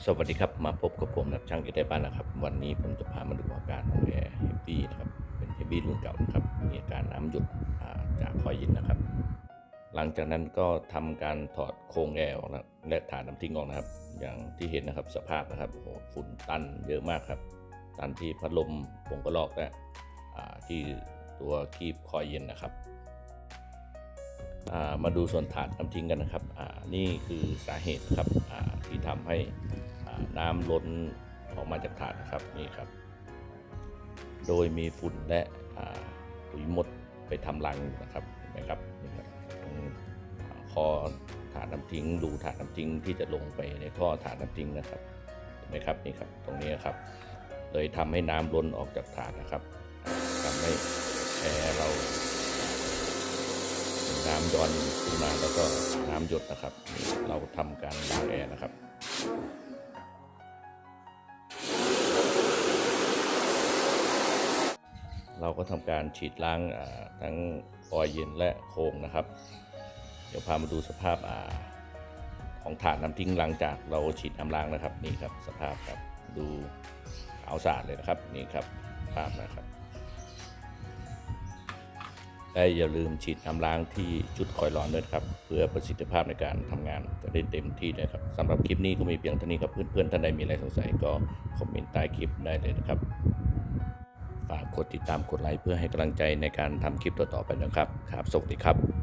สวัสดีครับมาพบกับผมนะช่างเอเดบ้านนะครับ วันนี้ผมจะพามาดูอาการของแอร์เฮฟวี่นะครับเป็นเฮฟวี่รุ่นเก่านะครับมีอาการน้ำหยดจากคอยยินนะครับ หลังจากนั้นก็ทำการถอดโครงแอร์ออกนะและถ่านน้ำทิ้งออกนะครับ อย่างที่เห็นนะครับสภาพนะครับโอ้โหฝุ่นตันเยอะมากครับ ตันที่พัดลมผงกระลอกและที่ตัวคีบคอยเย็นนะครับ มาดูส่วนถาดน้ำทิ้งกันนะครับนี่คือสาเหตุครับที่ทำให้น้ำล้นออกมาจากถาดนะครับนี่ครับ โดยมีฝุ่นและอ่าปุ๋ยมดไปทำรังนะครับเห็นไหมครับนี่ครับตรงอ่าคอถาดน้ำทิ้งรูถาดน้ำทิ้งที่จะลงไปในท่อถาดน้ำทิ้งนะครับเห็นไหมครับนี่ครับตรงนี้ครับเลยทำให้น้ำล้นออกจากถาดนะครับทำให้แอร์เรา น้ำย้อนขึ้นมาแล้วก็น้ำหยดนะครับ เราทำการล้างแอร์นะครับเราก็ทำการฉีดล้างทั้งออยเย็นและโครงนะครับ เดี๋ยวพามาดูสภาพอาของถาดน้ำทิ้งหลังจากเราฉีดน้ำล้างนะครับนี่ครับสภาพครับดูขาวสะอาดเลยนะครับนี่ครับภาพนะครับ และอย่าลืมฉีดน้ำล้างที่จุดคอยร้อนด้วยครับ เพื่อประสิทธิภาพในการทำงานจะได้เต็มที่นะครับสำหรับคลิปนี้ก็มีเพียงเท่านี้ครับเพื่อนๆท่านใดมีอะไรสงสัยก็คอมเมนต์ใต้คลิปได้เลยนะครับ ฝากกดติดตามกดไลค์เพื่อให้กำลังใจในการทำคลิปต่อๆไปนะครับครับสวัสดีครับ